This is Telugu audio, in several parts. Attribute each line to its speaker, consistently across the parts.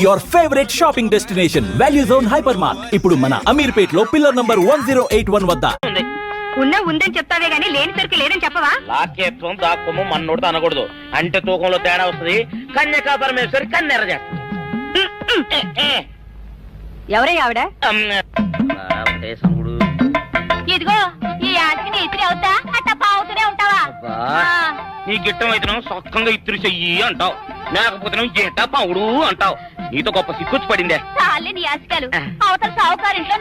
Speaker 1: Your favourite shopping destination value zone hyper mart ఇప్పుడు మన అమీర్పేట్లో pillar number one zero eight one వద్ద.
Speaker 2: ఉంది.
Speaker 3: ఉన్నా ఉందని చెప్తావే గానీ లేని సరికి లేదని చెప్పవా?
Speaker 2: లాక్యత్వం దాక్కుము మన్నోడితో అనకూడదు. అంటే తూకంలో తేడా వస్తుంది. కన్యకా పరమేశ్వరి కన్నెర.
Speaker 3: ఎవరే ఆవిడ? ఇదిగో ఈ ఆటకి నీ ఇతిరి అవుతా? అట్ట పావుతూనే ఉంటావా.
Speaker 2: నీ గిట్టం అయితే సొక్కంగా ఇత్తురు చెయ్యి అంటావు. లేకపోతే జేట పౌడు అంటావు. నీతో గొప్ప సిక్కుచ్చి పడిందే.
Speaker 3: చాలే నీ ఆశకాలు. అవతల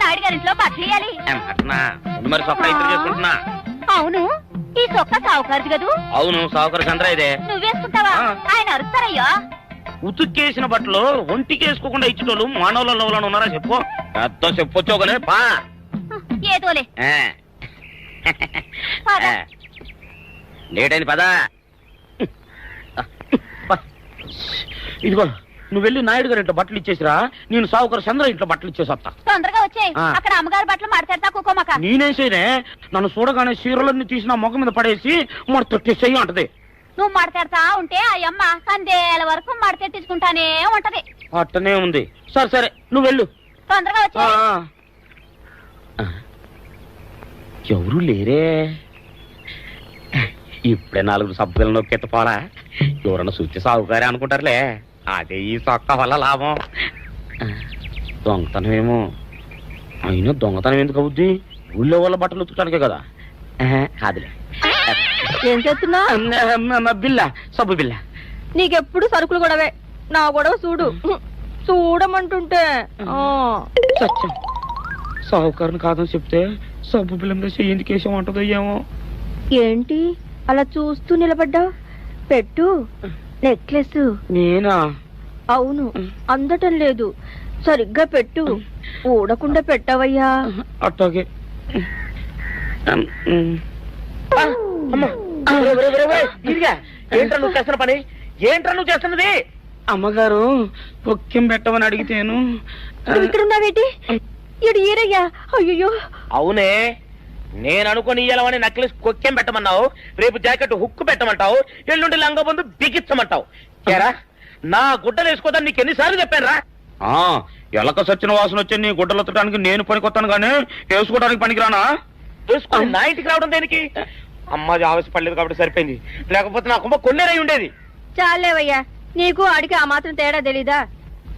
Speaker 3: నాయుడు గారింట్లో బట్టలేయాలి
Speaker 2: ఏం అట్నా ముందు మరి సొక్క ఇత్తురు చేసుకుంటున్నా.
Speaker 3: అవును ఈ సొక్క సావుకారిది కదూ?
Speaker 2: అవును సావుకర చంద్ర ఇదే.
Speaker 3: నువ్వేసుకుంటావా. ఆయన అరుస్తారయ్యా.
Speaker 2: ఉతుక్కేసిన బట్టలు ఒంటికి వేసుకోకుండా ఇచ్చేటోళ్ళు మానవులలో ఉన్నారా చెప్పు. పెద్ద చెప్పొచ్చోగలే పా.
Speaker 3: ఏదోలే.
Speaker 2: లేటైంది పదా. ఇదిగో. నువ్వు వెళ్ళి నాయుడు గారి ఇంట్లో బట్టలు ఇచ్చేసిరా నేను సావుకర్ చంద్ర ఇంట్లో బట్టలు ఇచ్చేసి వస్తా
Speaker 3: తొందరగా వచ్చేయ్.
Speaker 2: ఆ.
Speaker 3: అక్కడ అమ్మగారి బట్టలు మాడతాడతా కుకోమక
Speaker 2: నేనేం చేయనే నన్ను చూడగానే చీరలన్నీ తీసి నా ముఖం మీద పడేసి మరి తొట్టేసేయి అంటది.
Speaker 3: నువ్వు మాడతాడతా ఉంటే ఆ అమ్మ సందేల వరకు మడతెట్టించుకుంటానే ఉంటది.
Speaker 2: అట్టనే ఉంది. సరే సరే నువ్వు వెళ్ళు.
Speaker 3: తొందరగా
Speaker 2: ఆ,
Speaker 3: వచ్చే
Speaker 2: ఆ. ఎవరు లేరే? ఇప్పుడే నాలుగు సభ్యులను నొక్కెత్త పోరా. ఎవరన్నా సూచి సాగుకారే అనుకుంటారులే. అదే ఈ సొక్క వల్ల లాభం. దొంగతనం ఏమో అయినా దొంగతనం ఎందుకు అవుద్ది? ఊళ్ళో వాళ్ళ బట్టలు ఉతుకడానికే కదా. కాదులే
Speaker 3: ఏం చేస్తున్నా?
Speaker 2: బిల్ల సబ్బు బిల్ల.
Speaker 3: నీకెప్పుడు సరుకులు గొడవే నా గొడవ చూడు. చూడమంటుంటే.
Speaker 2: సత్యం సాహుకారుని కాదని చెప్తే సబ్బు బిల్ల చెయ్యి ఎందుకు అంటుందో ఏమో.
Speaker 3: ఏంటి? అలా చూస్తూ నిలబడ్డావు? పెట్టు. నెక్లెస్.
Speaker 2: నేనా?
Speaker 3: అవును అందటం లేదు. సరిగ్గా పెట్టు. ఊడకుండా పెట్టవయ్యా.
Speaker 2: అట్టాగే ఏంట్రా నువ్వు చేస్తున్న పని? ఏంట్రా నువ్వు చేస్తున్నది? అమ్మగారు పొక్కెం పెట్టమని అడిగితేను
Speaker 3: ఇక్కడ ఉన్నావేటి అయ్యో
Speaker 2: అవునే. నేను అనుకుని ఇయ్యాలని నక్లెస్ కొక్కెం పెట్టమన్నావు? రేపు జాకెట్ హుక్కు పెట్టమంటావు? ఎల్లుండి లంగబందు బిగించమంటావు. ఏరా నా గుడ్డలు వేసుకోదని నీకు ఎన్నిసార్లు చెప్పానురా ఎలక సచ్చిన వాసన వచ్చి నీ గుడ్డలు ఎత్తడానికి నేను పనికొత్తాను కానీ వేసుకోవడానికి పనికిరానా? వేసుకో నా ఇంటికి రావడం దేనికి? అమ్మాది ఆవేశపడలేదు కాబట్టి సరిపోయింది. లేకపోతే నా కుమ్మ కొన్నేరై ఉండేది.
Speaker 3: చాలేవయ్యా నీకు ఆడికి ఆ మాత్రం తేడా తెలీదా?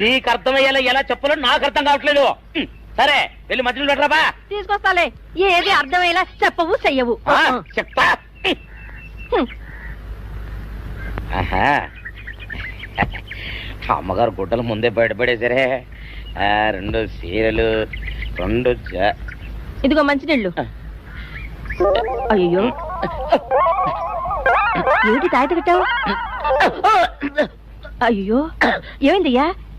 Speaker 2: నీకు అర్థమయ్యేలా ఎలా చెప్పాలో నాకు అర్థం కావట్లేదు సరే వెళ్ళి మధ్యలో పెట్టరాబా
Speaker 3: తీసుకొస్తాలే. ఏది అర్థమయ్యేలా చెప్పవు చెయ్యవు.
Speaker 2: చెప్తా. అమ్మగారు గుడ్డలు ముందే బయటపడేసరే రెండు సీరలు రెండు
Speaker 3: ఇదిగో మంచినీళ్ళు. అయ్యో ఏమిటి తాయత కట్టావు అయ్యో ఏమైందయ్యా?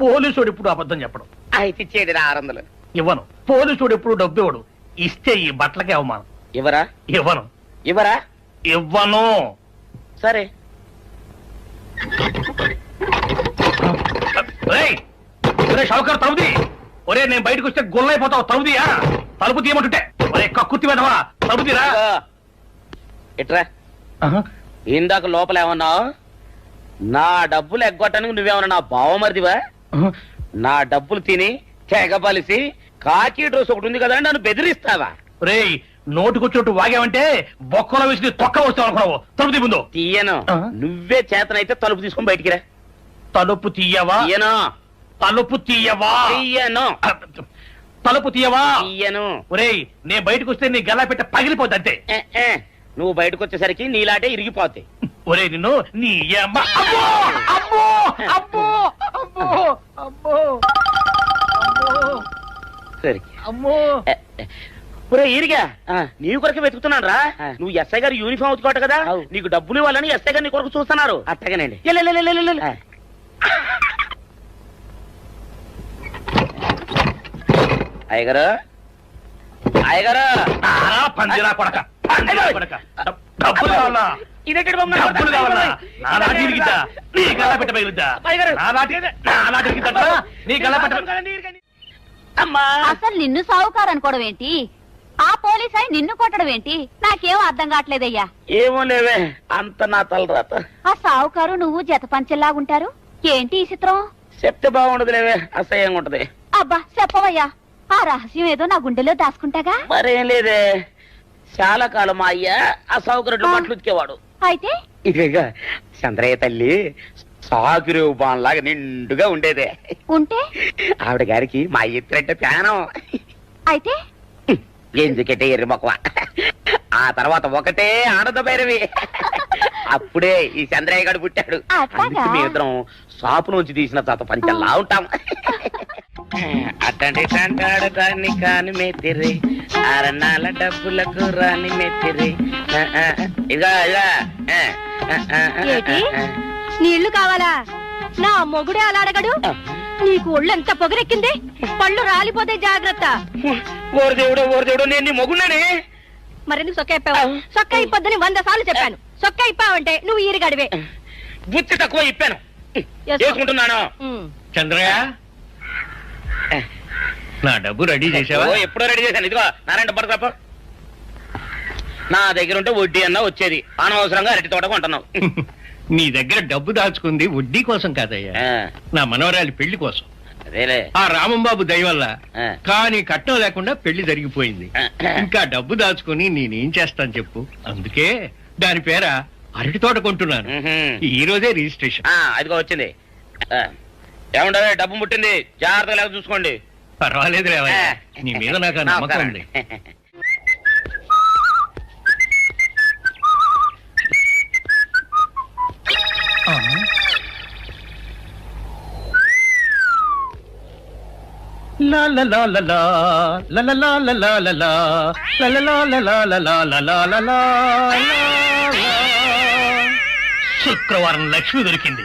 Speaker 4: పోలీసుడు ఇప్పుడు అబద్ధం చెప్పడం.
Speaker 2: అయితే ఇచ్చేది ఆరు వందలు.
Speaker 4: ఇవ్వను. పోలీసుడు ఎప్పుడు డబ్బు ఇవ్వడు ఇస్తే ఈ బట్టలకే అవమానం.
Speaker 2: ఇవ్వరా?
Speaker 4: ఇవ్వను.
Speaker 2: ఇవ్వరా?
Speaker 4: ఇవ్వను.
Speaker 2: సరే.
Speaker 4: రేయ్! ఒరే షౌకర్ తలుపుది ఒరే నేను బయటకు వస్తే గుల్లైపోతావు తలుపుదియా తలుపు తీయమంటుంటే. ఒరే కక్కుర్తి వెనవా తలుపుదిరా
Speaker 2: ఇదిగో. ఇట్రా. ఇందాక లోపల ఏమన్నావు? నా డబ్బులు ఎగ్గొట్టడానికి నువ్వేమన్నా నా బావమరిదివా? నా డబ్బులు తిని తెగబలిసి కాకి డ్రెస్ ఒకటి ఉంది కదా నన్ను బెదిరిస్తావా?
Speaker 4: రేయ్ నోటుకొచ్చినట్టు వాగావంటే బొక్కలో వేసి తొక్క వస్తావు అనుకున్నావు. తలుపు తీ ముందు.
Speaker 2: తీయను? నువ్వే చేతనైతే తలుపు తీసుకొని బయటికి రా
Speaker 4: తలుపు తీయవా?
Speaker 2: తీయను.
Speaker 4: తలుపు తీయవా?
Speaker 2: తీయను.
Speaker 4: తలుపు తీయవా?
Speaker 2: తీయను.
Speaker 4: ఒరేయ్ నేను బయటకు వస్తే నీ గల్లా పెట్ట పగిలిపోద్ది అంతే.
Speaker 2: నువ్వు బయటకు వచ్చేసరికి నీలాటే ఇరిగిపోతాయి
Speaker 4: ఒరే నిన్ను నీ అమ్మ అమ్మో! అమ్మో! అమ్మో! అమ్మో! అమ్మో! అమ్మో
Speaker 2: సరే
Speaker 4: అమ్మో!
Speaker 2: ఏ, ఏ. ఒరే ఈరిగా నీ కొరకు వెతుకుతున్నాను రా. నువ్వు ఎస్ఐ గారు యూనిఫామ్ ఉతుకోట కదా? నీకు డబ్బులు ఇవ్వాలని ఎస్ఐ గారు నీ కొరకు చూస్తున్నారు. అట్టగానండి. అయ్యగారు. అయ్యగారు.
Speaker 4: పందిరా డబ్- డబ్బులు కావాలా?
Speaker 2: ఇదేంటి బాబు నాకు
Speaker 4: డబ్బులు కావాలా? నా నాటి ఇరిగిద్దా నీ గల్లా పెట్ట పగిలిద్దా?
Speaker 2: అయ్యగారు.
Speaker 4: నా నాటి నా నాటి ఇరిగిద్దా నీ గల్లా పెట్ట
Speaker 2: అమ్మా
Speaker 5: అసలు నిన్ను సావుకారు అనుకోవడం ఏంటి? ఆ పోలీస్ అయి నిన్ను కొట్టడం ఏంటి? నాకేం అర్థం కావట్లేదయ్యా.
Speaker 2: ఏమో లేవే. అంత నా తలరాత
Speaker 5: ఆ సావుకారు నువ్వు జత పంచెల్లాగుంటారు ఏంటి ఈ చిత్రం?
Speaker 2: చెప్తే బాగుండదు లేవే. అసహ్యంగా ఉంటది.
Speaker 5: అబ్బా చెప్పవయ్యా. ఆ రహస్యం ఏదో నా గుండెలో దాచుకుంటాగా?
Speaker 2: మరేం లేదే. చాలా కాలం మా అయ్య
Speaker 5: ఆ.
Speaker 2: బట్టలు ఉతికేవాడు.
Speaker 5: అయితే?
Speaker 2: ఇక చంద్రయ్య తల్లి సాగురేవు బాన్లాగా నిండుగా ఉండేదే.
Speaker 5: ఉంటే?
Speaker 2: ఆవిడ గారికి మా ఎత్తురంటే ప్యానం
Speaker 5: అయితే?
Speaker 2: ఎందుకంటే ఎర్రి మొక్కవ ఆ తర్వాత ఒకటే ఆనంద భైరవి. అప్పుడే ఈ చంద్రయ్య గారు పుట్టాడు? అందుకే మీ ఇద్దరం షాపు నుంచి తీసిన తాత పంచల్లా ఉంటాం. అట్టండి తంటాడు దాన్ని కాని మెత్తిరి అరణాల డబ్బులకు రాని మెత్తిరి ఇదిగో ఇదిగో.
Speaker 3: నీళ్ళు కావాలా? నా మొగుడే అలా అడగడు. నీకు ఒళ్ళు ఎంత పొగరెక్కింది? పళ్ళు రాలిపోతే జాగ్రత్త.
Speaker 2: ఓరు దేవుడు ఓరు దేవుడు నేను నీ మొగున్నానే
Speaker 3: మరెందుకు సొక్క ఇప్పావు? సొక్క ఇప్పొద్దని వంద సార్లు చెప్పాను. సొక్క ఇప్పావంటే నువ్వు ఈరిగడివే.
Speaker 2: బుద్ధి తక్కువ ఇప్పాను. చేసుకుంటున్నాను.
Speaker 4: చంద్రయ్య నా డబ్బు రెడీ చేసావా
Speaker 2: ఓ, ఎప్పుడో రెడీ చేశాను. ఇదిగో నారాయణ డబ్బు తప్ప నా దగ్గర ఉంటే వడ్డీ అన్నా వచ్చేది. అనవసరంగా అరటి తోట కొంటున్నావు.
Speaker 4: నీ దగ్గర డబ్బు దాచుకుంది వడ్డీ కోసం కాదయ్యా.
Speaker 2: ఆ,
Speaker 4: నా మనవరాలి పెళ్ళి కోసం.
Speaker 2: అదేలే.
Speaker 4: ఆ రామంబాబు దయ వల్ల
Speaker 2: ఆ.
Speaker 4: కానీ కట్నం లేకుండా పెళ్ళి జరిగిపోయింది. ఇంకా డబ్బు దాచుకుని నేనేం చేస్తాను చెప్పు. అందుకే దాని పేర అరటి తోట కొంటున్నాను. ఈ రోజే రిజిస్ట్రేషన్.
Speaker 2: ఆ, అదిగో వచ్చింది. ఆ, ఏమంటారు డబ్బు ముట్టింది జాగ్రత్తగా లేక చూసుకోండి
Speaker 4: పర్వాలేదు నీ మీద నాకు నమ్మకండి శుక్రవారం లక్ష్మి దొరికింది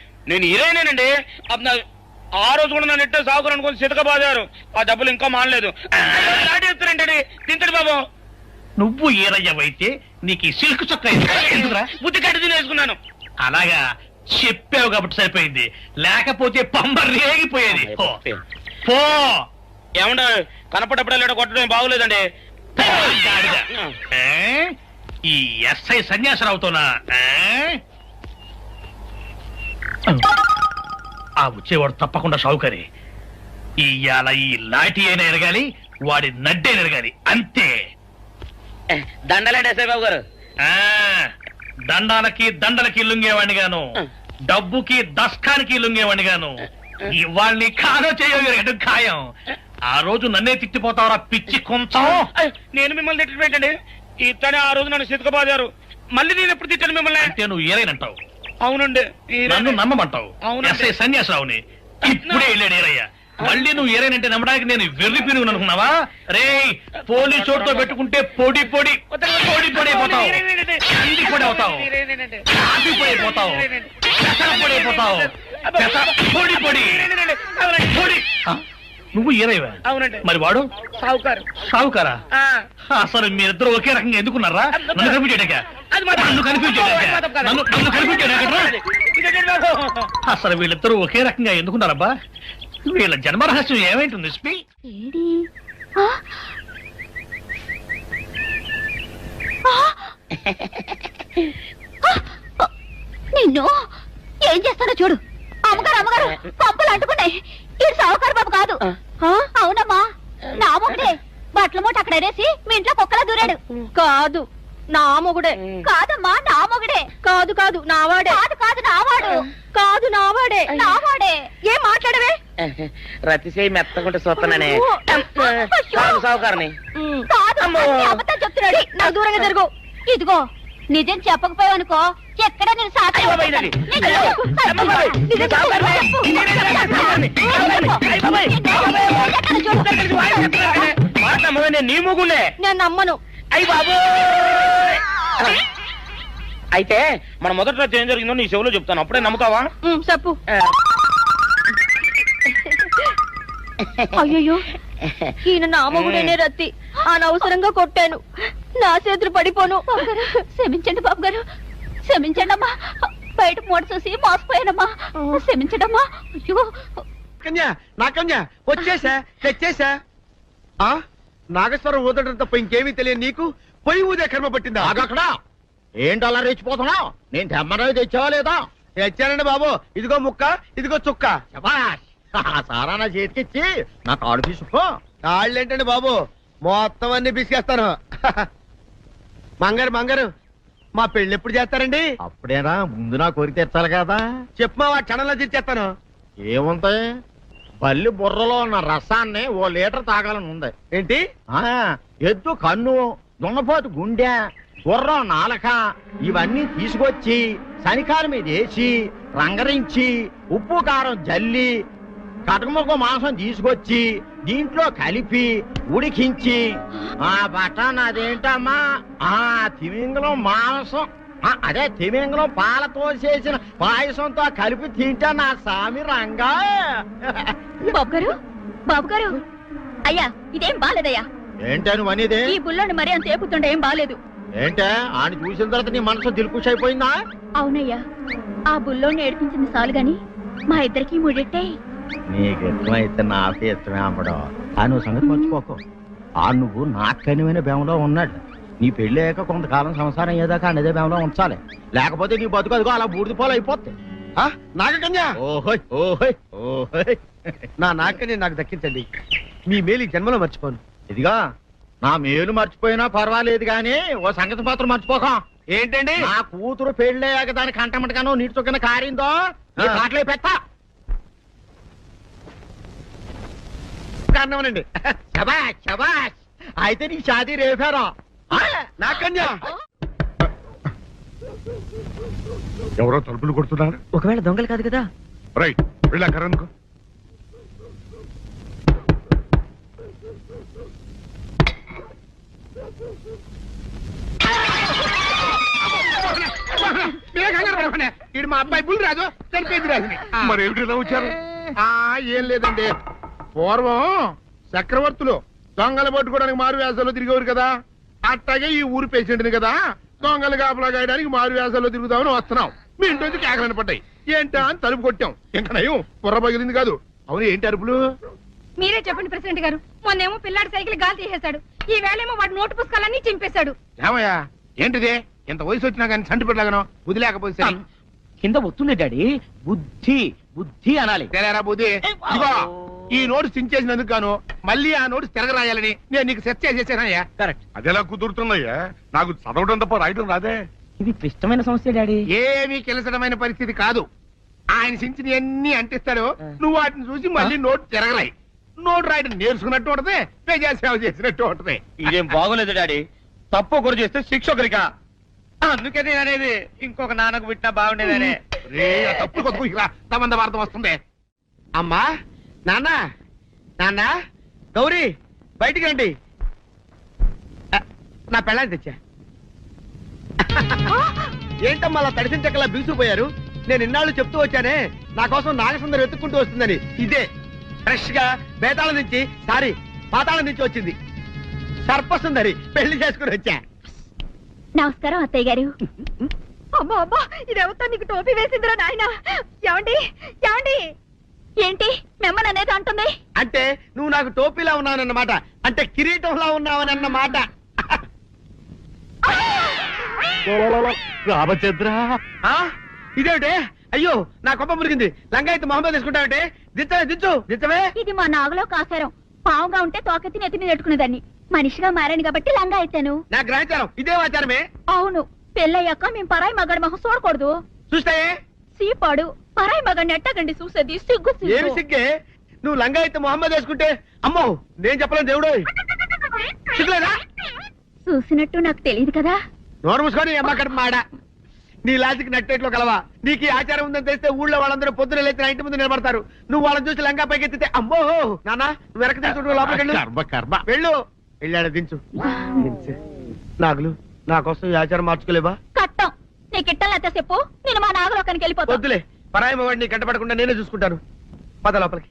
Speaker 2: నేను హీరోయినేనండి. ఆ రోజు కూడా నన్ను ఇట్టే సాగురు అనుకుని సితకబాదారు ఆ డబ్బులు ఇంకా మానలేదు. తింటడు బాబు.
Speaker 4: నువ్వు ఏరయ్యవైతే నీకు ఈ సిల్క్ చొక్క ఎందుకురా?
Speaker 2: బుద్ధి కట్టి తినేసుకున్నాను
Speaker 4: అలాగా? చెప్పావు కాబట్టి సరిపోయింది. లేకపోతే పంబ రేగిపోయేది. పో.
Speaker 2: ఏమండ? కనపడప్పుడల్లా కొట్టడం బాగోలేదండి?
Speaker 4: ఈ ఎస్ఐ సన్యాసరావుతోనా? ఆ వచ్చేవాడు తప్పకుండా షౌకరి ఇవాళ ఈ లాఠీ అయినా ఎరగాలి వాడి నడ్డే ఎరగాలి అంతే.
Speaker 2: దండలేండి ఎస్ఐ బాబు గారు?
Speaker 4: ఆ దండాలకి దండలకి లొంగేవాడిని గాను డబ్బుకి దస్కానికి లొంగేవాడిని గాను ఇవాళ్ళని కాదో చేయడం ఖాయం. ఆ రోజు నన్నే తిట్టిపోతావరా పిచ్చి కొంచెం?
Speaker 2: అయ్, నేను మిమ్మల్ని తిట్టడం ఏంటండి? ఇతనే ఆ రోజు నన్ను సితకబాదారు మళ్ళీ నేను ఎప్పుడు తిట్టాను మిమ్మల్ని?
Speaker 4: అంటే నువ్వు ఏరైనంటావు
Speaker 2: అవునండి.
Speaker 4: నన్ను నమ్మమంటావు. ఎస్ఐ సన్యాసరావుని. ఇప్పుడే వెళ్ళాడు ఏరయ్య మళ్ళీ నువ్వు ఏరైనంటే నమ్మడానికి నేను వెర్రి పినుగు అనుకున్నావా? రే పోలీసు చోటుతో పెట్టుకుంటే పొడి పొడి పొడి పొడి అయిపోతావు. కంది పొడి అవుతావు. కాఫీ పొడి అయిపోతావు. పెసర పొడి అయిపోతావు. పొడి పొడి. నువ్వు ఏరైవా
Speaker 2: అవునండి.
Speaker 4: మరి వాడు?
Speaker 2: సావుకారు.
Speaker 4: సావుకారా?
Speaker 2: ఆ.
Speaker 4: అసలు మీరిద్దరు ఒకే రకంగా ఎందుకున్నారా? నన్ను
Speaker 2: మా-
Speaker 4: నన్ను
Speaker 2: బాబు?
Speaker 4: అసలు వీళ్ళిద్దరూ ఒకే రకంగా ఎందుకున్నారబ్బా? వీళ్ళ జన్మరహస్యం ఏమైంటుంది స్పీ!
Speaker 5: నిన్ను? ఏం చేస్తాడో చూడు. అమ్మగారు అమ్మగారు పంపలు అంటుకున్నాయి. ఇది సావుకారు బాబు కాదు? అవునమ్మా. నా మొగుడే బట్టల మూట అక్కడ ఎరేసి మీ ఇంట్లో కుక్కలా దూరాడు.
Speaker 3: కాదు నా మొగుడే.
Speaker 5: కాదమ్మా నా మొగుడే.
Speaker 3: కాదు కాదు నావాడే
Speaker 5: కాదు కాదు నావాడు
Speaker 3: కాదు నావాడే
Speaker 5: నావాడే
Speaker 3: ఏం మాట్లాడవే?
Speaker 2: రతిసేయి మెత్తకుంటే చూస్తున్నానే! సావుకారని.
Speaker 5: కాదు చెప్తున్నాడు.
Speaker 3: నా దూరంగా జరుగు.
Speaker 5: ఇదిగో. నిజం చెప్పకపోయావు అనుకో ఎక్కడ నేను సాక్షి
Speaker 2: అయ్యో.
Speaker 5: నేను
Speaker 2: అయ్యో. అయ్య నీ మూగుండే
Speaker 3: నమ్మను.
Speaker 2: అయ్యి బాబు అయితే మన మొదటి రోజు ఏం జరిగిందో నీ చెవులో చెప్తాను. అప్పుడే నమ్ముతావా?
Speaker 3: చెప్పు.
Speaker 2: ఆ,
Speaker 3: అయ్యయ్యో. ఈయన నా మొగుడేనే రత్తి. అనవసరంగా కొట్టాను. నా చేతులు పడిపోను.
Speaker 5: బాబు గారు, క్షమించండి బాబు గారు. క్షమించండి అమ్మా బయట మూట చూసి మోసపోయానమ్మా. క్షమించండి అమ్మా అయ్యో.
Speaker 6: కన్యా నా కన్యా వచ్చేసా తెచ్చేసా? ఆ? నాగేశ్వరం ఊదడం తప్ప ఇంకేమీ తెలియదు నీకు పొయ్యి ఊదే కర్మ పట్టిందా?
Speaker 7: ఆగక్కడ ఏంటి అలా రెచ్చిపోతున్నావు? నేను తెమ్మనవి తెచ్చావా లేదా?
Speaker 6: తెచ్చానండి బాబు. ఇదిగో ముక్క ఇదిగో చుక్క.
Speaker 7: శభాష్. ఆ సారా నా చేతికిచ్చి నా కాడు తీసుకో
Speaker 6: కాళ్ళేంటండి బాబు? మొత్తం అన్ని బిసికేస్తాను మంగారు మంగారు మా పెళ్ళి ఎప్పుడు చేస్తారండి?
Speaker 7: అప్పుడేనా ముందు నా కోరిక తెచ్చాలి కదా.
Speaker 6: చెప్పు మా క్షణంలో తీర్చేస్తాను.
Speaker 7: ఏముంటాయి బల్లి బుర్రలో ఉన్న రసాన్ని ఓ లీటర్ తాగాలని ఉంది.
Speaker 6: ఏంటి?
Speaker 7: ఆ ఎద్దు కన్ను దున్నపోతు గుండె గుర్రం నాలక ఇవన్నీ తీసుకొచ్చి శనికాల మీద వేసి రంగరించి ఉప్పు కారం జల్లి కటకముక్క మాంసం తీసుకొచ్చి దీంట్లో కలిపి ఉడికించి. ఆ బటన్ అదేంటమ్మా? ఆ తిమింగలం మాంసం. ఆ, అదే తిమింగలం పాలతో చేసిన పాయసంతో కలిపి తింటా నా సామి రంగా?
Speaker 5: బాబు గారు బాబు గారు అయ్యా ఇదేం బాలేదయ్యా.
Speaker 7: ఏంటని వనిదే
Speaker 5: ఈ బుల్లోని మరీ అంత ఏపుతుండే ఏం బాలేదు.
Speaker 7: ఏంటే? ఆయన చూసిన తర్వాత నీ మనసు దిల్కుష్ అయిపోయిందా?
Speaker 5: అవునయ్యా ఆ బుల్లోని ఏడిపించింది చాలు గాని మా ఇద్దరికి ముడిట్టే.
Speaker 7: నీకు ఇష్టమైతే నాకు ఇష్టమే అమ్మడం ఆ నువ్వు సంగతి మర్చిపోకు. ఆ నువ్వు నాకు కనివైన బేమలో ఉన్నాడు. నీ అయ్యాక కొంతకాలం సంసారం ఏదాకా అనేదే బేమలో ఉంచాలి. లేకపోతే నీ బతుకు అదిగో అలా బూడిద పోలు అయిపోతుంది
Speaker 6: ఆ, నాగకన్యా!
Speaker 7: ఓహోయ్ ఓహోయ్ ఓహోయ్.
Speaker 6: నా నాగకన్య నాకు దక్కించండి. మీ మేలు ఈ జన్మలో మర్చిపోను.
Speaker 7: ఇదిగా నా మేలు మర్చిపోయినా పర్వాలేదు కానీ ఓ సంగతి మాత్రం మర్చిపోకం.
Speaker 6: ఏంటండి?
Speaker 7: నా కూతురు పెళ్ళయ్యాక దాని కంటమటగానో నీటి చొక్కన కారిందో నీ
Speaker 6: ఆ. కారణమనండి.
Speaker 7: శబాష్ శబాష్ అయితే నీ షాదీ రేపారా
Speaker 6: నాకన్యా
Speaker 8: ఎవరో తలుపులు కొడుతున్నారు?
Speaker 3: ఒకవేళ దొంగలు కాదు కదా?
Speaker 8: రైట్ వెళ్ళాకరనుకో
Speaker 6: ఇది మా అబ్బాయి బుల్ రాజు చనిపోయింది రాజుని.
Speaker 8: మరి ఏమిటి వచ్చారు? ఆ ఏం లేదండి. పూర్వం చక్రవర్తులు దొంగలు పట్టుకోవడానికి మారు వేసాల్లో తిరిగేవారు కదా. అట్టాగే ఈ ఊరు పేషెంట్ని కదా. దొంగలు కాపలా గాయడానికి మారు వేసాల్లో తిరుగుదామని వస్తున్నాం. మీ ఇంటి నుంచి కేకలని పడ్డాయి. ఏంటా అని తలుపు కొట్టాం. ఇంకా నయం బుర్ర పగిలింది కాదు. అవును ఏంటి అరుపులు?
Speaker 3: మీరే చెప్పండి ప్రెసిడెంట్ గారు. మొన్నేమో పిల్లాడి సైకిల్ గాలి తీసేశాడు. ఈ వేళేమో వాడి నోటు పుస్తకాలన్నీ చింపేశాడు.
Speaker 8: ఏమయ్యా ఏంటిది? ఇంత వయసు వచ్చినా కానీ చంటి పెట్టలాగను బుద్ధి లేకపోతే సరే.
Speaker 2: కింద వస్తుంది డాడీ. బుద్ధి. బుద్ధి అనాలి.
Speaker 8: తెలేరా బుద్ధి? ఇదిగో ఈ నోటు చించేసినందుకు గాను మళ్ళీ ఆ నోటు తిరగరాయాలని నేను నీకు సెట్ చేసేసానయ్యా.
Speaker 2: కరెక్ట్.
Speaker 8: అదెలా కుదురుతున్నాయ్యా నాకు చదవడం తప్ప రాయడం రాదే.
Speaker 2: ఇది క్లిష్టమైన సమస్య డాడీ.
Speaker 8: ఏమీ కిలసడమైన పరిస్థితి కాదు. ఆయన చించిన ఎన్ని అంటిస్తాడు నువ్వు వాటిని చూసి మళ్ళీ నోటు తిరగరాయి. నోటు రాయడం నేర్చుకున్నట్టు ఉంటది ప్రజా సేవ చేసినట్టు ఉంటది.
Speaker 2: ఇదేం బాగోలేదు డాడీ. తప్పు ఒకరు చేస్తే శిక్ష ఒకరికా? అందుకే నేను అనేది ఇంకొక నాన్నకు పుట్టినా బాగుండేదనే.
Speaker 8: రే ఆ తప్పుడు కొత్త ఇలా తమంద వార్త వస్తుంది.
Speaker 6: అమ్మా నాన్న నాన్న గౌరీ బయటికి రండి. నా పెళ్ళాన్ని తెచ్చా. ఏంటమ్మా అలా తడిసిన చెక్కలా బిగుసిపోయారు నేను ఇన్నాళ్ళు చెప్తూ వచ్చానే నా కోసం నాగసుందరం వెతుక్కుంటూ వస్తుందని. ఇదే ఫ్రెష్గా బేతాళం నుంచి సారీ పాతాళం నుంచి వచ్చింది. సర్పసుందరి పెళ్ళి చేసుకుని వచ్చా.
Speaker 5: నమస్కారం అత్తయ్య గారు.
Speaker 3: అమ్మా అమ్మా ఇదెవతో నీకు టోపీ వేసిందిరా నాయన? ఏమండి ఏమండి?
Speaker 5: ఏంటి మిమ్మల్ని అనేది అంటుంది?
Speaker 6: అంటే నువ్వు నాకు టోపీలా ఉన్నావన్నమాట. అంటే కిరీటంలా ఉన్నావని అన్నమాట.
Speaker 7: రామచంద్ర.
Speaker 6: ఆ? ఇదేమిటే? అయ్యో నా కొప్ప మురిగింది. లంగా అయితే మొహమ్మద్ తీసుకుంటావంటే దిచ్చవే దించు దిచ్చవే
Speaker 5: ఇది మా నాగులో కాసారం పావుగా ఉంటే తోకెత్తి నెత్తి మీద పెట్టుకునేదాన్ని మనిషిగా మారాను కాబట్టి లంగా అయితాను
Speaker 6: నా గ్రహచారం ఇదే ఆచారమే.
Speaker 5: అవును. పెళ్ళయ్యాక మేము పరాయి మగాడి మొహం చూడకూడదు.
Speaker 6: చూస్తాయే
Speaker 5: సీపాడు పరాయి మగాడిని ఎట్టగండి చూసేది? సిగ్గు సిగ్గు.
Speaker 6: ఏమి సిగ్గే? నువ్వు లంగా అయితే మొహమ్మద్ వేసుకుంటే అమ్మో నేను చెప్పలేను దేవుడు సిగ్గులేదా?
Speaker 5: చూసినట్టు నాకు తెలియదు కదా.
Speaker 6: నోరు మూసుకొని అమ్మకడ మాడ. నీ లాజిక్ నట్టేట్లో కలవా. నీకు ఈ ఆచారం ఉందని తెలిస్తే ఊళ్ళో వాళ్ళందరూ పొద్దున లేచి నా ఇంటి ముందు నిలబడతారు. నువ్వు వాళ్ళని చూసి లంగా పైకి ఎత్తితే అమ్మో నాన్న నువ్వు వెనక తీసుకుంటూ లోపలికి వెళ్ళు.
Speaker 8: కర్మ కర్మ.
Speaker 6: వెళ్ళు. వెళ్ళాడు దించు. దించు. నాగులు. నా కోసం ఈ ఆచారం మార్చుకోలేవా?
Speaker 5: కట్టం. నీకు ఇట్టలేతే చెప్పు. నేను మా నాగలోకానికి వెళ్ళిపోతా
Speaker 6: వద్దులే. పరాయి వాడిని కంటపడకుండా నేనే చూసుకుంటాను. పద లోపలికి.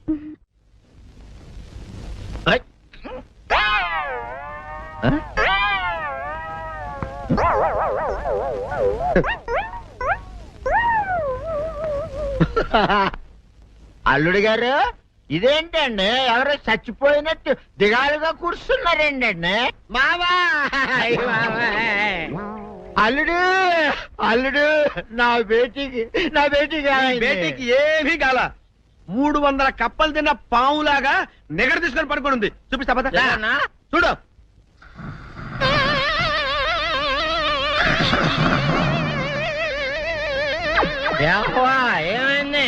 Speaker 7: అల్లుడు గారు? ఇదేంటండి? ఎవరో చచ్చిపోయినట్టు దిగాలుగా కూర్చున్నారండి అండి.
Speaker 6: మావా! మావా.
Speaker 7: అల్లుడు! అల్లుడు! నా బేటీకి నా బేటీకి
Speaker 6: బేటీకి ఏమీ కాల. మూడు వందల కప్పలు తిన్న పావులాగా నిగడ తీసుకొని పడుకొని ఉంది. చూపిస్తా పద.
Speaker 7: ఏమన్నా?
Speaker 6: చూడు.
Speaker 7: ఏమైంది?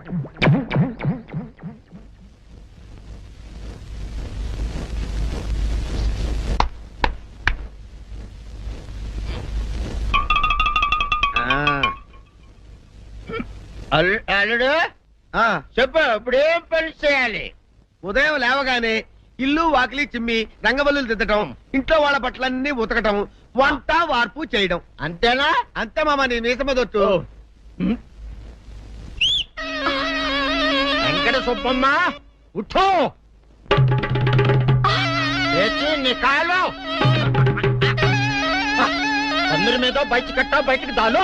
Speaker 7: అల్లుడు చెప్పు ఇప్పుడు ఏం పని చేయాలి?
Speaker 6: ఉదయం లేవగానే ఇల్లు వాకిలి చిమ్మి రంగవల్లులు దిద్దటం ఇంట్లో వాళ్ళ బట్టలన్నీ ఉతకటం వంట వార్పు చేయడం.
Speaker 7: అంతేనా?
Speaker 6: అంతే మామ నీ మీసమదొట్టు
Speaker 7: వెంకట సుబ్బమ్మ ఉఠో. నీ కాలు అందరి మీద బయట కట్ట బయటికి దాలో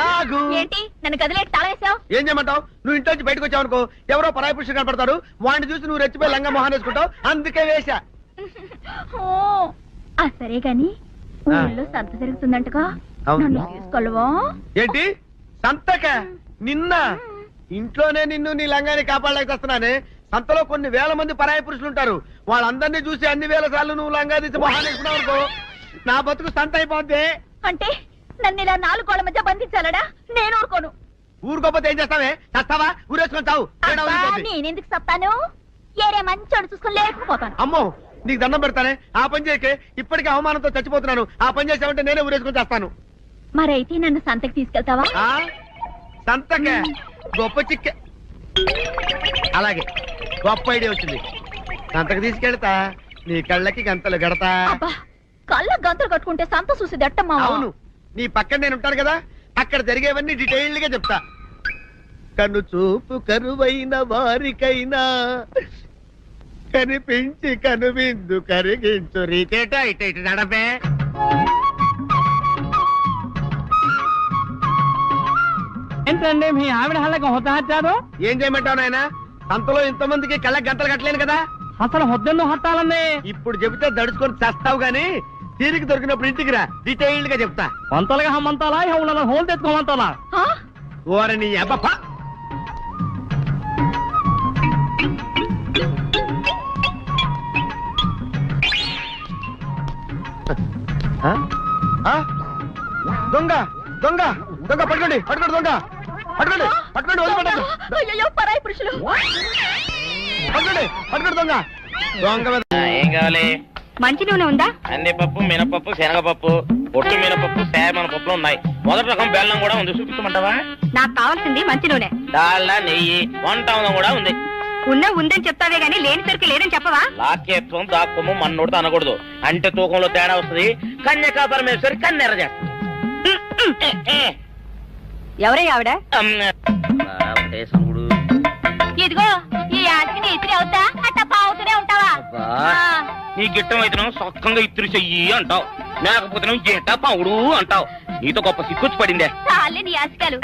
Speaker 6: నాగు!
Speaker 5: ఏంటి? నన్ను గదిలేటి తాళ వేసావు
Speaker 6: ఏం చేయమంటావు? నువ్వు ఇంట్లో నుంచి బయటకు వచ్చావు అనుకో ఎవరో పరాయి పురుషులు కనపడతారు వాడిని చూసి నువ్వు రెచ్చిపోయి లంగా మొహాన్ వేసుకుంటావు. అందుకే వేశా.
Speaker 5: ఓ, ఆ సరే గాని ఊళ్ళో సంత జరుగుతుందంటగా?
Speaker 6: అవును.
Speaker 5: నన్ను తీసుకెళ్ళవా?
Speaker 6: ఏంటి? సంతక? నిన్న? ఇంట్లోనే నిన్ను నీ లంగాని కాపాడలేకొస్తున్నానే సంతలో కొన్ని వేల మంది పరాయి పురుషులు ఉంటారు. వాళ్ళందరినీ చూసి అన్ని వేల సార్లు నువ్వు లంగా తీసి మొహాన్ వేసుకున్నావు అనుకో నా బతుకు సంత అయిపోద్ది.
Speaker 5: అంటే నన్ను ఇలా నాలుగు గోళ్ళ మధ్య బంధించాలడా? నేను ఊరుకోను.
Speaker 6: ఊరుకోపోతే ఏం చేస్తావే? చస్తావా ఊరేసుకొని చావు.
Speaker 5: నేనెందుకు చెప్తాను ఏరే మంచోడు చూసుకుని లేకపోతాను.
Speaker 6: అమ్మో నీకు దండం పెడతానే? ఆ పని చేయకే ఇప్పటికే అవమానంతో చచ్చిపోతున్నాను. ఆ పని చేసావంటే నేనే ఊరేసుకొని చేస్తాను.
Speaker 5: మరైతే నన్ను సంతకి తీసుకెళ్తావా?
Speaker 6: ఆ? సంతకే. గొప్ప చిక్కే. అలాగే గొప్ప ఐడియా వచ్చింది. సంతకు తీసుకెళ్తా. నీ కళ్ళకి గంతలు గడతా.
Speaker 5: అబ్బా కళ్ళ గంతులు కట్టుకుంటే సంత చూసి దట్టమ్మా
Speaker 6: అవును. నీ పక్కన నేను ఉంటాను కదా అక్కడ జరిగేవన్నీ డీటెయిల్డ్గా చెప్తా. కను చూపు కరువైన వారికైనా కనిపించి కనువిందు కరిగించు రీతేట ఇట ఇటు నడపే.
Speaker 9: ఏంటండి మీ ఆవిడ హల్లకి హొత్తహత్యారు
Speaker 6: ఏం చేయమంటావు నాయన? సంతలో ఇంతమందికి కళ్ళకి గంటలు కట్టలేను కదా.
Speaker 9: అసలు హొద్దెన్ను హత్తాలండి?
Speaker 6: ఇప్పుడు చెబితే దడుచుకొని చేస్తావు గాని తీరికి దొరికినప్పుడు ఇంటికి రా. డీటెయిల్డ్గా చెప్తా.
Speaker 9: వంతలుగా హమ్మంతాలా ఇక ఉన్న హోల్ తెచ్చుకోమంటాలా
Speaker 5: ఆ?
Speaker 6: ఓరని అబ్బప్ప? దొంగ దొంగ దొంగ పట్టుకోండి పట్టుకోండి దొంగ. పట్టుకోండి పట్టుకోండి వదిలిపెట్టండి
Speaker 5: అయ్యయ్యో, పరాయి పురుషులు.
Speaker 6: పట్టుకోండి పట్టుకోండి దొంగ. దొంగ
Speaker 2: ఏం కావాలి?
Speaker 3: మంచి నూనె ఉందా?
Speaker 2: కందిపప్పు మినపప్పు శనగపప్పు పొట్టు మినపప్పు సేమన పప్పులు ఉన్నాయి. మొదటి రకం బెల్లం కూడా ఉంది. చూపించమంటావా?
Speaker 3: నాకు కావాల్సింది మంచి నూనె.
Speaker 2: డాల్డా నెయ్యి వంట ఉందం కూడా ఉంది.
Speaker 3: ఉన్న ఉందని చెప్తావే గానీ లేని సరికి లేదని చెప్పవా?
Speaker 2: లాక్యత్వం దాక్కుము మన్నోడితో అనకూడదు అంటే తూకంలో తేడా వస్తుంది. కన్యకా పరమేశ్వరి కన్నెర చేస్తుంది.
Speaker 3: ఎవరయ్య ఆవిడ?
Speaker 2: అమ్మ. ఆ, ఒకటే సంగుడు.
Speaker 5: ఇదిగో ఈ అవుతా?
Speaker 2: అబ్బా. నీ గిట్టం అయితే సొక్కంగా ఇత్తురు చెయ్యి అంటావు. లేకపోతే జీట పౌడు అంటావు. నీతో గొప్ప సిక్కుచ్చి పడిందే.
Speaker 5: చాలే నీ ఆశకాలు